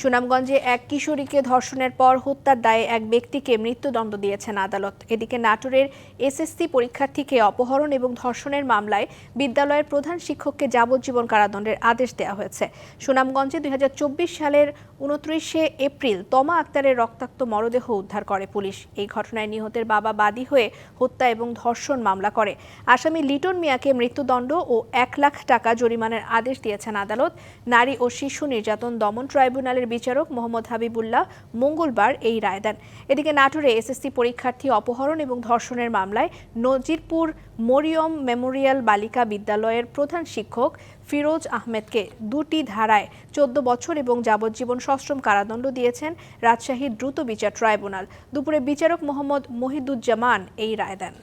সুনামগঞ্জে এক কিশোরীকে ধর্ষণের পর হত্যার দায়ে এক ব্যক্তিকে মৃত্যুদণ্ড দিয়েছেন আদালত। এদিকে নাটোরের এসএসসি পরীক্ষার্থীকে অপহরণ এবং ধর্ষণের মামলায় বিদ্যালয়ের প্রধান শিক্ষককে যাবজ্জীবন কারাদণ্ডের আদেশ দেওয়া হয়েছে। সুনামগঞ্জে দুই হাজার চব্বিশ সালের উনত্রিশে এপ্রিল তমা আক্তারের রক্তাক্ত মরদেহ উদ্ধার করে পুলিশ। এই ঘটনায় নিহতের বাবা বাদী হয়ে হত্যা এবং ধর্ষণ মামলা করে। আসামি লিটন মিয়াকে মৃত্যুদণ্ড ও এক লাখ টাকা জরিমানার আদেশ দিয়েছেন আদালত। নারী ও শিশু নির্যাতন দমন ট্রাইব্যুনালের বিচারক মোহাম্মদ হাবিবুল্লাহ মঙ্গলবার এই রায় দেন। এদিকে নাটোরে এসএসসি পরীক্ষার্থী অপহরণ এবং ধর্ষণের মামলায় নজিরপুর মরিয়ম মেমোরিয়াল বালিকা বিদ্যালয়ের প্রধান শিক্ষক ফিরোজ আহমেদকে দুটি ধারায় চোদ্দ বছর এবং যাবজ্জীবন সশ্রম কারাদণ্ড দিয়েছেন রাজশাহীর দ্রুত বিচার ট্রাইব্যুনাল। দুপুরে বিচারক মোহাম্মদ মহিদুজ্জামান এই রায় দেন।